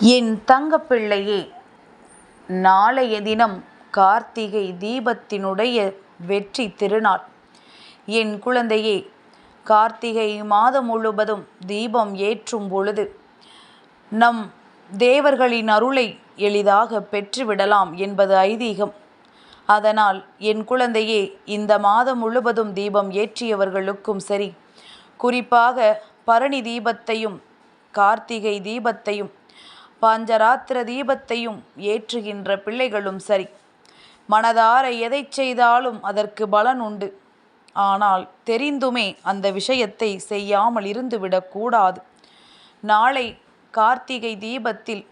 என் தங்கப்பிள்ளையே நாளைய தினம் கார்த்திகை தீபத்தினுடைய வெற்றி திருநாள். என் குழந்தையே கார்த்திகை மாதம் முழுவதும் தீபம் ஏற்றும் பொழுது நம் தேவர்களின் அருளை எளிதாக பெற்றுவிடலாம் என்பது ஐதீகம். அதனால் என் குழந்தையே இந்த மாதம் முழுவதும் தீபம் ஏற்றியவர்களுக்கும் சரி குறிப்பாக பரணி தீபத்தையும் கார்த்திகை தீபத்தையும் பாஞ்சராத்திர தீபத்தையும் ஏற்றுகின்ற பிள்ளைகளும் சரி. மனதார எதை செய்தாலும் அதற்கு பலன் உண்டு. ஆனால் தெரிந்துமே அந்த விஷயத்தை செய்யாமல் இருந்துவிடக்கூடாது நாளை கார்த்திகை தீபத்தில்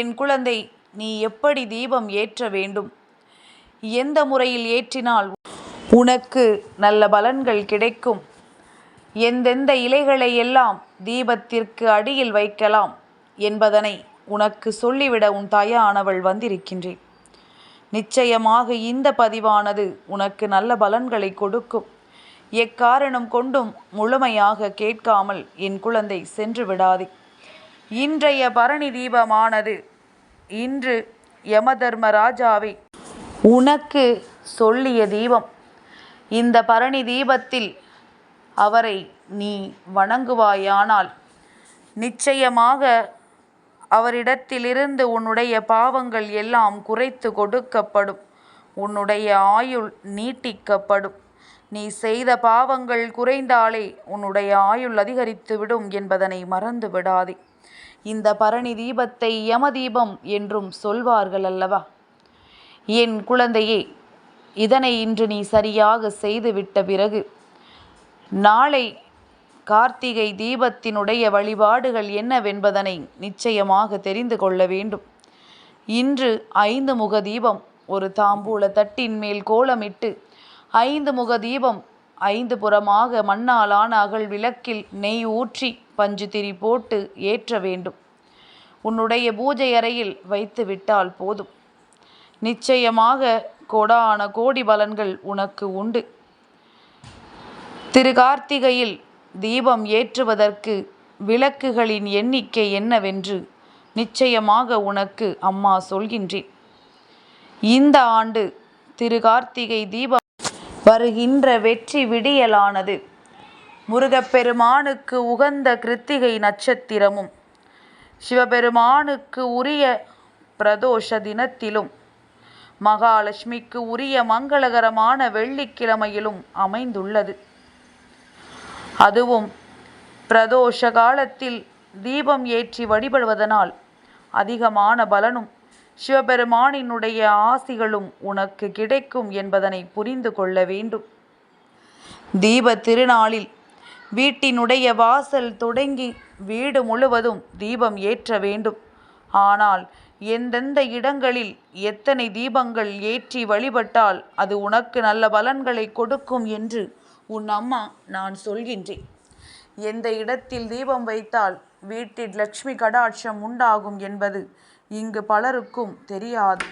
என் குழந்தை நீ எப்படி தீபம் ஏற்ற வேண்டும்? எந்த முறையில் ஏற்றினால் உனக்கு நல்ல பலன்கள் கிடைக்கும்? எந்தெந்த இலைகளை எல்லாம் தீபத்திற்கு அடியில் வைக்கலாம்? என்பதனை உனக்கு சொல்லிவிட உன் தாயானவள் வந்திருக்கின்றேன். நிச்சயமாக இந்த பதிவானது உனக்கு நல்ல பலன்களை கொடுக்கும். எக்காரணம் கொண்டும் முழுமையாக கேட்காமல் என் குழந்தை சென்று விடாதே. இன்றைய பரணி தீபமானது இன்று யமதர்ம ராஜாவை உனக்கு சொல்லிய தீபம். இந்த பரணி தீபத்தில் அவரை நீ வணங்குவாயானால் நிச்சயமாக அவரிடத்திலிருந்து உன்னுடைய பாவங்கள் எல்லாம் குறைத்து கொடுக்கப்படும். உன்னுடைய ஆயுள் நீட்டிக்கப்படும். நீ செய்த பாவங்கள் குறைந்தாலே உன்னுடைய ஆயுள் அதிகரித்துவிடும் என்பதனை மறந்து விடாதே இந்த பரணி தீபத்தை யமதீபம் என்றும் சொல்வார்கள் அல்லவா? என் குழந்தையே இதனை இன்று நீ சரியாக செய்துவிட்ட பிறகு நாளை கார்த்திகை தீபத்தினுடைய வழிபாடுகள் என்னவென்பதனை நிச்சயமாக தெரிந்து கொள்ள வேண்டும். இன்று ஐந்து முக தீபம் ஒரு தாம்பூல தட்டின் மேல் கோலமிட்டு ஐந்து முக தீபம் ஐந்து புறமாக மண்ணாலான அகல் விளக்கில் நெய் ஊற்றி பஞ்சு திரி போட்டு ஏற்ற வேண்டும். உன்னுடைய பூஜை அறையில் வைத்து விட்டால் போதும். நிச்சயமாக கோடான கோடி பலன்கள் உனக்கு உண்டு. திரு கார்த்திகையில் தீபம் ஏற்றுவதற்கு விளக்குகளின் எண்ணிக்கை என்னவென்று நிச்சயமாக உனக்கு அம்மா சொல்கின்றேன் இந்த ஆண்டு திரு கார்த்திகை தீபம் வருகின்ற வெற்றி விடியலானது. முருகப்பெருமானுக்கு உகந்த கிருத்திகை நட்சத்திரமும் சிவபெருமானுக்கு உரிய பிரதோஷ தினத்திலும் மகாலட்சுமிக்கு உரிய மங்களகரமான வெள்ளிக்கிழமையிலும் அமைந்துள்ளது. அதுவும் பிரதோஷ காலத்தில் தீபம் ஏற்றி வழிபடுவதனால் அதிகமான பலனும் சிவபெருமானினுடைய ஆசிகளும் உனக்கு கிடைக்கும் என்பதனை புரிந்து கொள்ள வேண்டும். தீப திருநாளில் வீட்டினுடைய வாசல் தொடங்கி வீடு முழுவதும் தீபம் ஏற்ற வேண்டும். ஆனால் எந்தெந்த இடங்களில் எத்தனை தீபங்கள் ஏற்றி வழிபட்டால் அது உனக்கு நல்ல பலன்களை கொடுக்கும் என்று உன் அம்மா நான் சொல்கின்றேன். எந்த இடத்தில் தீபம் வைத்தால் வீட்டில் லக்ஷ்மி கடாட்சம் உண்டாகும் என்பது இங்கு பலருக்கும் தெரியாது.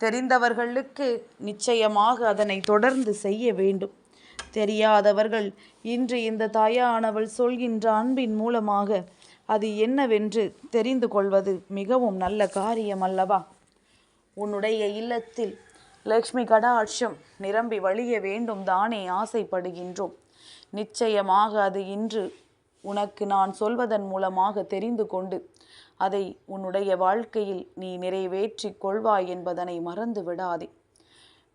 தெரிந்தவர்களுக்கு நிச்சயமாக அதனை தொடர்ந்து செய்ய வேண்டும். தெரியாதவர்கள் இன்று இந்த தாயானவள் சொல்கின்ற அன்பின் மூலமாக அது என்னவென்று தெரிந்து கொள்வது மிகவும் நல்ல காரியம் அல்லவா? உன்னுடைய இல்லத்தில் லக்ஷ்மி கடாட்சம் நிரம்பி வழிய வேண்டும் தானே ஆசைப்படுகின்றோம். நிச்சயமாக அது இன்று உனக்கு நான் சொல்வதன் மூலமாக தெரிந்து கொண்டு அதை உன்னுடைய வாழ்க்கையில் நீ நிறைவேற்றி கொள்வாய் என்பதனை மறந்து விடாதே.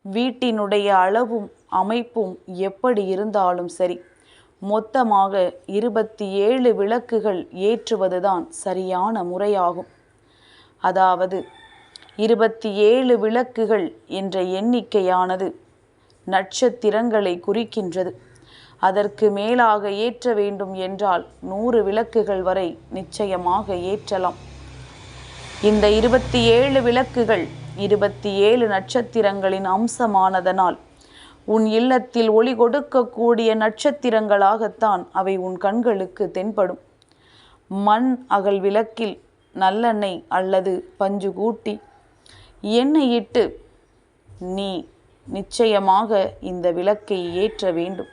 வீட்டினுடைய அளவும் அமைப்பும் எப்படி இருந்தாலும் சரி மொத்தமாக இருபத்தி ஏழு விளக்குகள் ஏற்றுவதுதான் சரியான முறையாகும். அதாவது இருபத்தி ஏழு விளக்குகள் என்ற எண்ணிக்கையானது நட்சத்திரங்களை குறிக்கின்றது. அதற்கு மேலாக ஏற்ற வேண்டும் என்றால் நூறு விளக்குகள் வரை நிச்சயமாக ஏற்றலாம். இந்த இருபத்தி ஏழு விளக்குகள் இருபத்தி ஏழு நட்சத்திரங்களின் அம்சமானதனால் உன் இல்லத்தில் ஒளி கொடுக்கக்கூடிய நட்சத்திரங்களாகத்தான் அவை உன் கண்களுக்கு தென்படும். மண் அகல் விளக்கில் நல்லெண்ணெய் அல்லது பஞ்சு கூட்டி எண்ணெயிட்டு நீ நிச்சயமாக இந்த விளக்கை ஏற்ற வேண்டும்.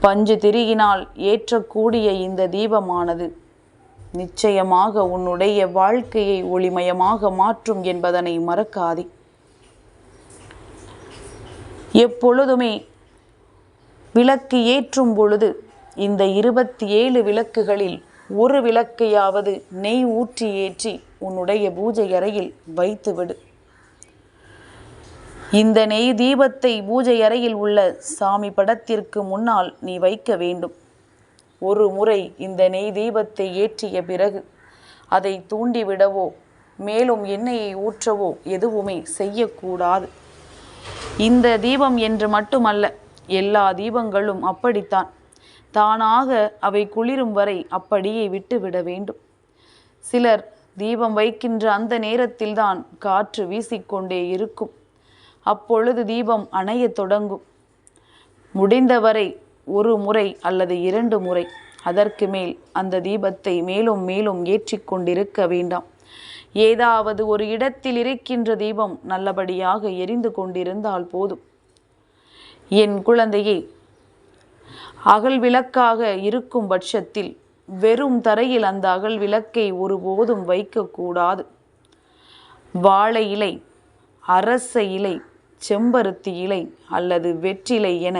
பஞ்சு திரியினால் ஏற்றக்கூடிய இந்த தீபமானது நிச்சயமாக உன்னுடைய வாழ்க்கையை ஒளிமயமாக மாற்றும் என்பதனை மறக்காதே. எப்பொழுதுமே விளக்கு ஏற்றும் பொழுது இந்த இருபத்தி ஏழு விளக்குகளில் ஒரு விளக்கையாவது நெய் ஊற்றி ஏற்றி உன்னுடைய பூஜை அறையில் வைத்துவிடு இந்த நெய் தீபத்தை பூஜை அறையில் உள்ள சாமி படத்திற்கு முன்னால் நீ வைக்க வேண்டும். ஒரு முறை இந்த நெய் தீபத்தை ஏற்றிய பிறகு அதை தூண்டிவிடவோ மேலும் எண்ணெயை ஊற்றவோ எதுவுமே செய்யக்கூடாது. இந்த தீபம் என்று மட்டுமல்ல எல்லா தீபங்களும் அப்படித்தான். தானாக அவை குளிரும் வரை அப்படியே விட்டுவிட வேண்டும். சிலர் தீபம் வைக்கின்ற அந்த நேரத்தில்தான் காற்று வீசிக்கொண்டே இருக்கும். அப்பொழுது தீபம் அணையத் தொடங்கும். முடிந்தவரை ஒரு முறை அல்லது இரண்டு முறை அதற்கு மேல் அந்த தீபத்தை மேலும் மேலும் ஏற்றிக்கொண்டிருக்க வேண்டாம். ஏதாவது ஒரு இடத்தில் இருக்கின்ற தீபம் நல்லபடியாக எரிந்து கொண்டிருந்தால் போதும். என் குழந்தையே அகல் விளக்காக இருக்கும் பட்சத்தில் வெறும் தரையில் அந்த அகல் விளக்கை ஒருபோதும் வைக்கக்கூடாது. வாழை இலை அரச இலை செம்பருத்தி இலை அல்லது வெற்றிலை என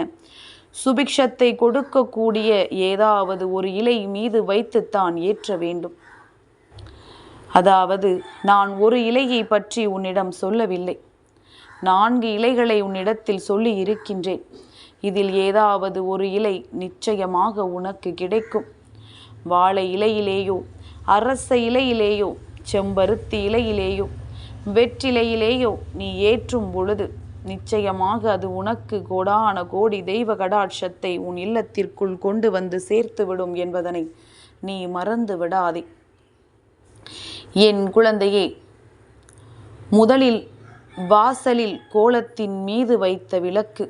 சுபிக்ஷத்தை கொடுக்கக்கூடிய ஏதாவது ஒரு இலை மீது வைத்துத்தான் ஏற்ற வேண்டும். அதாவது நான் ஒரு இலையை பற்றி உன்னிடம் சொல்லவில்லை. நான்கு இலைகளை உன்னிடத்தில் சொல்லி இருக்கின்றேன் இதில் ஏதாவது ஒரு இலை நிச்சயமாக உனக்கு கிடைக்கும். வாழை இலையிலேயோ அரச இலையிலேயோ செம்பருத்தி இலையிலேயோ வெற்றிலையிலேயோ நீ ஏற்றும் பொழுது நிச்சயமாக அது உனக்கு கோடான கோடி தெய்வ கடாட்சத்தை உன் இல்லத்திற்குள் கொண்டு வந்து சேர்த்துவிடும் என்பதனை நீ மறந்து விடாதே. என் குழந்தையே முதலில் வாசலில் கோலத்தின் மீது வைத்த விளக்கு.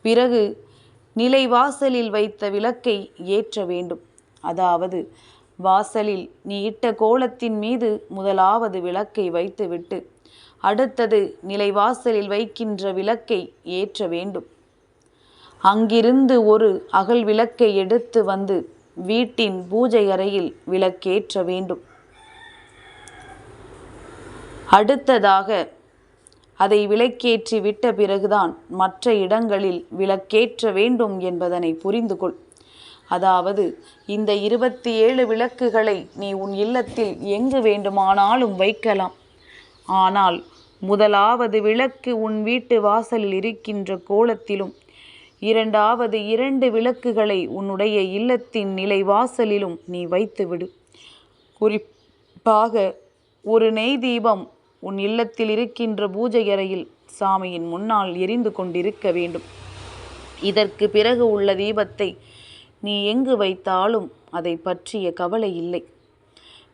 பிறகு நிலை வாசலில் வைத்த விளக்கை ஏற்ற வேண்டும். அதாவது வாசலில் நீ இட்ட கோலத்தின் மீது முதலாவது விளக்கை வைத்துவிட்டு அடுத்தது நிலைவாசலில் வைக்கின்ற விளக்கை ஏற்ற வேண்டும். அங்கிருந்து ஒரு அகல் விளக்கை எடுத்து வந்து வீட்டின் பூஜை அறையில் விளக்கேற்ற வேண்டும். அடுத்ததாக அதை விளக்கேற்றி விட்ட பிறகுதான் மற்ற இடங்களில் விளக்கேற்ற வேண்டும் என்பதனை புரிந்து கொள் அதாவது இந்த இருபத்தி ஏழு விளக்குகளை நீ உன் இல்லத்தில் எங்கு வேண்டுமானாலும் வைக்கலாம். ஆனால் முதலாவது விளக்கு உன் வீட்டு வாசலில் இருக்கின்ற கோலத்திலும் இரண்டாவது இரண்டு விளக்குகளை உன்னுடைய இல்லத்தின் நிலை வாசலிலும் நீ வைத்துவிடு. குறிப்பாக ஒரு நெய் தீபம் உன் இல்லத்தில் இருக்கின்ற பூஜை அறையில் சாமியின் முன்னால் எரிந்து கொண்டிருக்க வேண்டும். இதற்கு பிறகு உள்ள தீபத்தை நீ எங்கு வைத்தாலும் அதை பற்றிய கவலை இல்லை.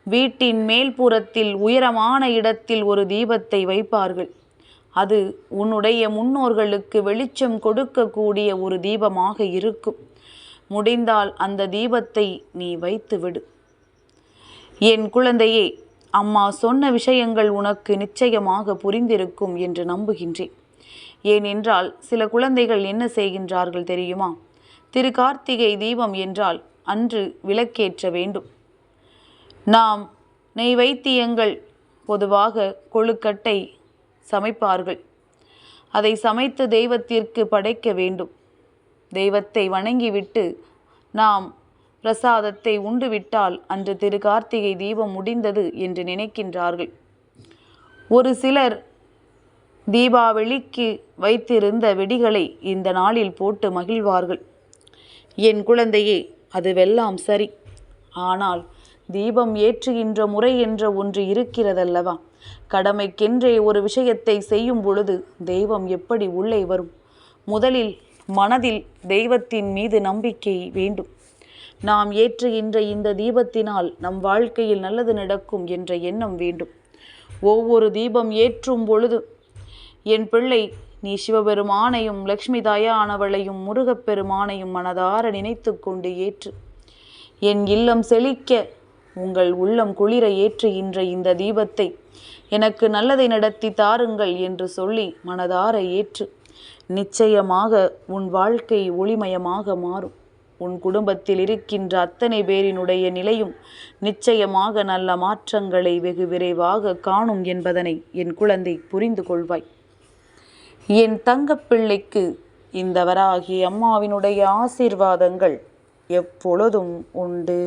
வீட்டின் மேல்புறத்தில் உயரமான இடத்தில் ஒரு தீபத்தை வைப்பார்கள். அது உன்னுடைய முன்னோர்களுக்கு வெளிச்சம் கொடுக்கக்கூடிய ஒரு தீபமாக இருக்கும். முடிந்தால் அந்த தீபத்தை நீ வைத்துவிடு. என் குழந்தையே அம்மா சொன்ன விஷயங்கள் உனக்கு நிச்சயமாக புரிந்திருக்கும் என்று நம்புகின்றேன். ஏனென்றால் சில குழந்தைகள் என்ன செய்கின்றார்கள் தெரியுமா? திரு கார்த்திகை தீபம் என்றால் அன்று விளக்கேற்ற வேண்டும். நாம் நெய் வைத்தியங்கள் பொதுவாக கொழுக்கட்டை சமைப்பார்கள். அதை சமைத்து தெய்வத்திற்கு படைக்க வேண்டும். தெய்வத்தை வணங்கிவிட்டு நாம் பிரசாதத்தை உண்டுவிட்டால் அன்று திரு கார்த்திகை தீபம் முடிந்தது என்று நினைக்கின்றார்கள். ஒரு சிலர் தீபாவளிக்கு வைத்திருந்த வெடிகளை இந்த நாளில் போட்டு மகிழ்வார்கள். என் குழந்தையே அதுவெல்லாம் சரி. ஆனால் தீபம் ஏற்றுகின்ற முறை என்ற ஒன்று இருக்கிறதல்லவா? கடமைக்கென்றே ஒரு விஷயத்தை செய்யும் பொழுது தெய்வம் எப்படி உள்ளே வரும்? முதலில் மனதில் தெய்வத்தின் மீது நம்பிக்கை வேண்டும். நாம் ஏற்றுகின்ற இந்த தீபத்தினால் நம் வாழ்க்கையில் நல்லது நடக்கும் என்ற எண்ணம் வேண்டும். ஒவ்வொரு தீபம் ஏற்றும் பொழுது என் பிள்ளை நீ சிவபெருமானையும் லக்ஷ்மி தாயானவளையும் முருகப்பெருமானையும் மனதார நினைத்து கொண்டு ஏற்று. என் இல்லம் செழிக்க உங்கள் உள்ளம் குளிர ஏற்றுகின்ற இந்த தீபத்தை எனக்கு நல்லதை நடத்தி தாருங்கள் என்று சொல்லி மனதார ஏற்று. நிச்சயமாக உன் வாழ்க்கை ஒளிமயமாக மாறும். உன் குடும்பத்தில் இருக்கின்ற அத்தனை பேரினுடைய நிலையும் நிச்சயமாக நல்ல மாற்றங்களை வெகு விரைவாக காணும் என்பதனை என் குழந்தை புரிந்து கொள்வாய். என் தங்கப்பிள்ளைக்கு இந்த வராகி அம்மாவினுடைய ஆசீர்வாதங்கள் எப்பொழுதும் உண்டு.